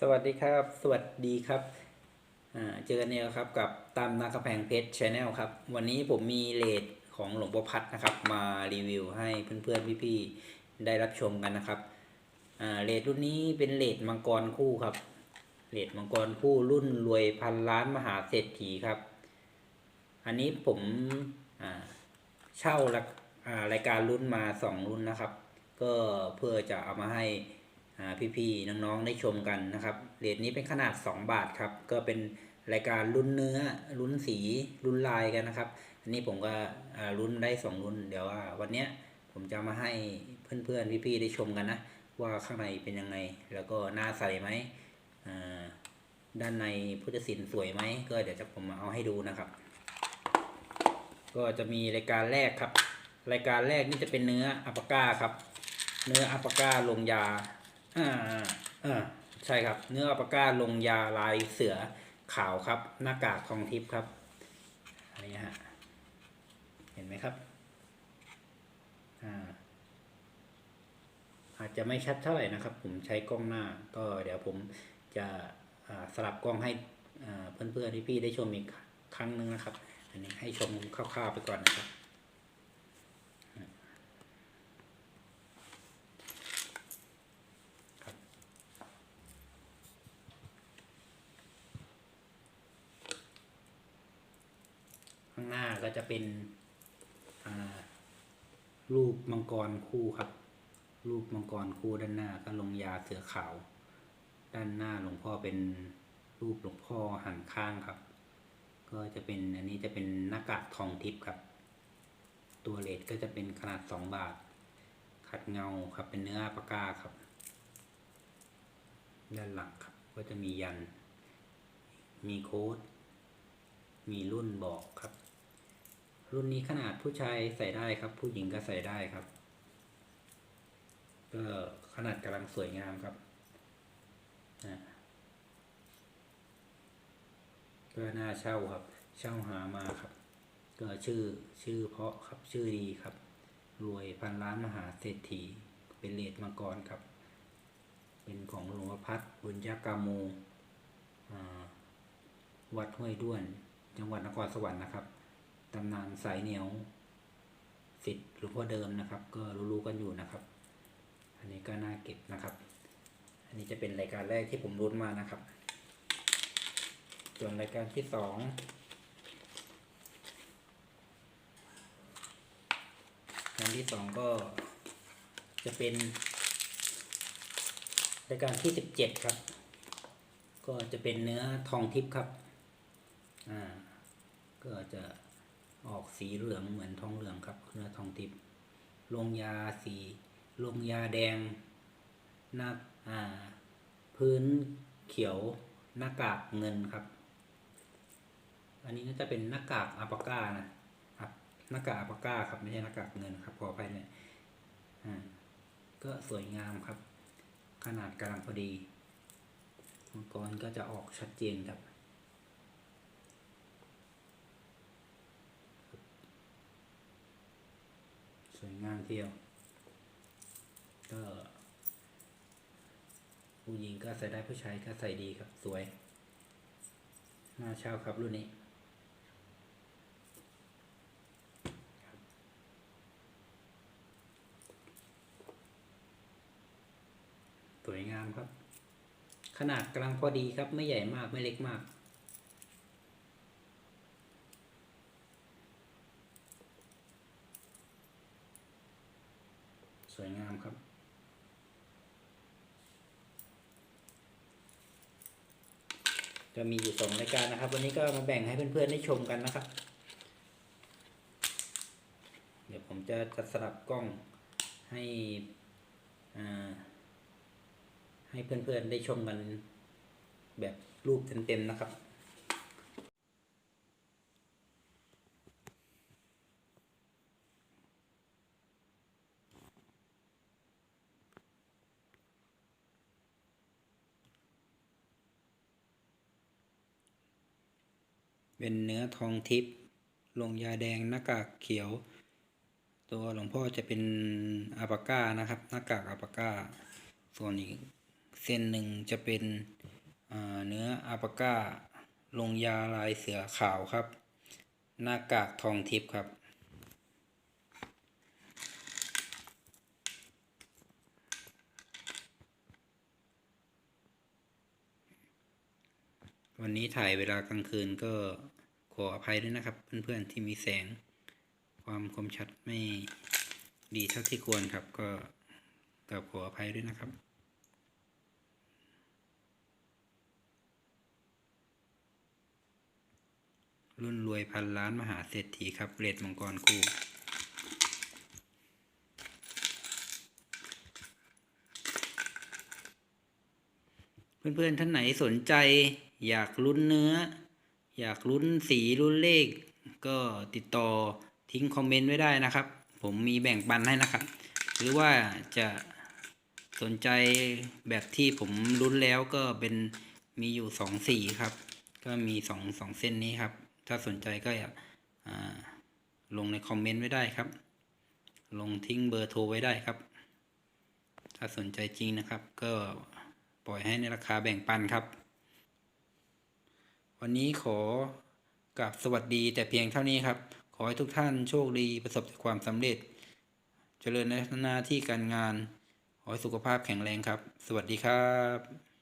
สวัสดีครับ สวัสดีครับ เจอกันเนี่ยครับกับตามนากระแพงเพชรชาแนลครับ วันนี้ผมมีเลดของหลวงพ่อพัดนะครับ มารีวิวให้เพื่อนๆพี่ๆได้รับชมกันนะครับเลดรุ่นนี้เป็นเลดมังกรคู่ครับ เลดมังกรคู่รุ่นรวยพันล้านมหาเศรษฐีครับ อันนี้ผมเช่าละอ่ารายการรุ่นมาสองรุ่นนะครับ ก็เพื่อจะเอามาให้ พี่ๆน้องๆได้ชมกันนะครับเหรียญนี้เป็นขนาด 2 บาทครับ ก็เป็นรายการรุ่นเนื้อรุ่นสีรุ่นลายกันนะครับ อันนี้ผมก็อ่ารุ่นได้2รุ่นเดี๋ยวว่าวันเนี้ยผมจะมาให้เพื่อนๆพี่ๆได้ชมกันนะ ว่าข้างในเป็นยังไง แล้วก็หน้าใสไหมด้านในพุทธศิลป์สวยไหมก็เดี๋ยวจะผมมาเอาให้ดูนะครับ ก็จะมีรายการแรกครับ รายการแรกนี่จะเป็นเนื้ออัปปาก้าครับ เนื้ออัปปาก้าลงยา อ่าอ่าใช่ครับ เนื้ออัปก้าลงยาลายเสือขาวครับ หน้ากากทองทิพย์ครับอันนี้ฮะเห็นไหมครับอ่าอาจจะไม่ชัดเท่าไหร่นะครับ ผมใช้กล้องหน้า ก็เดี๋ยวผมจะสลับกล้องให้เพื่อนๆพี่ๆได้ชมอีกครั้งหนึงนะครับ อันนี้ให้ชมคร่าวๆไปก่อนนะครับ ข้างหน้า ก็จะเป็นรูปมังกรคู่ครับ รูปมังกรคู่ด้านหน้าก็ลงยาเสือขาว ด้านหน้าหลวงพ่อเป็นรูปหลวงพ่อหันข้างครับ ก็จะเป็นอันนี้จะเป็นหน้ากากทองทิพย์ครับ ตัวเลทก็จะเป็นขนาดสองบาท ขัดเงาครับเป็นเนื้อปากกาครับ ด้านหลังครับก็จะมียัน มีโค้ด มีรุ่นบอกครับ รุ่นนี้ขนาดผู้ชายใส่ได้ครับ ผู้หญิงก็ใส่ได้ครับก็ขนาดกำลังสวยงามครับอ่าก็น่าเช่าครับ เช่าหามาครับ ก็ชื่อชื่อเพราะครับชื่อดีครับ รวยพันล้านมหาเศรษฐี เป็นเลดมังกรครับ เป็นของหลวงพ่อพัดบุญญากาโมอ่าวัดห้วยด้วน จังหวัดนครสวรรค์นะครับ ตำนานสายเหนียวสิทธิ์หลวงพ่อเดิมนะครับ ก็รู้ๆกันอยู่นะครับ อันนี้ก็น่าเก็บนะครับ อันนี้จะเป็นรายการแรกที่ผมรุ้นมานะครับ ส่วนรายการที่สองรายการที่สองก็จะเป็นรายการที่สิบเจ็ดครับ ก็จะเป็นเนื้อทองทิพย์ครับ อ่า ก็จะ ออกสีเหลืองเหมือนทองเหลืองครับเนื้อทองทิพย์ลงยาสีลงยาแดงหน้าอ่าพื้นเขียวหน้ากากเงินครับ อันนี้น่าจะเป็นหน้ากากอัปาก้านะครับหน้ากากอัปาก้าครับไม่ใช่หน้ากากเงินครับขออภัยเนี่ยอ่าก็สวยงามครับ ขนาดกำลังพอดีมังกรก็จะออกชัดเจนครับ สวยงามเที่ยว ก็ ผู้หญิงก็ใส่ได้ผู้ชายก็ใส่ดีครับ สวยน่าเช่าครับรุ่นนี้สวยงามครับ ขนาดกำลังพอดีครับ ไม่ใหญ่มากไม่เล็กมาก สวยงามครับ จะมีอยู่สองรายการนะครับ วันนี้ก็มาแบ่งให้เพื่อนๆได้ชมกันนะครับ เดี๋ยวผมจะจัดสลับกล้องให้ให้เพื่อนๆได้ชมกันแบบรูปเต็มๆนะครับ เป็นเนื้อทองทิพย์ลงยาแดงหน้ากากเขียว ตัวหลวงพ่อจะเป็นอาปาก้านะครับ หน้ากากอาปาก้า ส่วนอีกเส้นหนึ่งจะเป็นเนื้ออาปาก้า ลงยาลายเสือขาวครับ หน้ากากทองทิพย์ครับ วันนี้ถ่ายเวลากลางคืนก็ขออภัยด้วยนะครับ เพื่อนๆที่มีแสง ความคมชัดไม่ดีเท่าที่ควรครับ ก็กับขออภัยด้วยนะครับรุ่นรวยพันล้านมหาเศรษฐีครับเรดมังกรคู่เพื่อนๆท่านไหนสนใจ อยากลุ้นเนื้อ อยากลุ้นสีลุ้นเลข ก็ติดต่อทิ้งคอมเมนต์ไว้ได้นะครับ ผมมีแบ่งปันให้นะครับ หรือว่าจะสนใจแบบที่ผมลุ้นแล้วก็เป็นมีอยู่สองสีครับ ก็มีสองสองเส้นนี้ครับ ถ้าสนใจก็อย่าลงในคอมเมนต์ไว้ได้ครับ ลงทิ้งเบอร์โทรไว้ได้ครับ ถ้าสนใจจริงนะครับ ก็ปล่อยให้ในราคาแบ่งปันครับ วันนี้ขอกับสวัสดีแต่เพียงเท่านี้ครับ ขอให้ทุกท่านโชคดีประสบแต่ความสำเร็จ เจริญในหน้าที่การงาน ขอให้สุขภาพแข็งแรงครับ สวัสดีครับ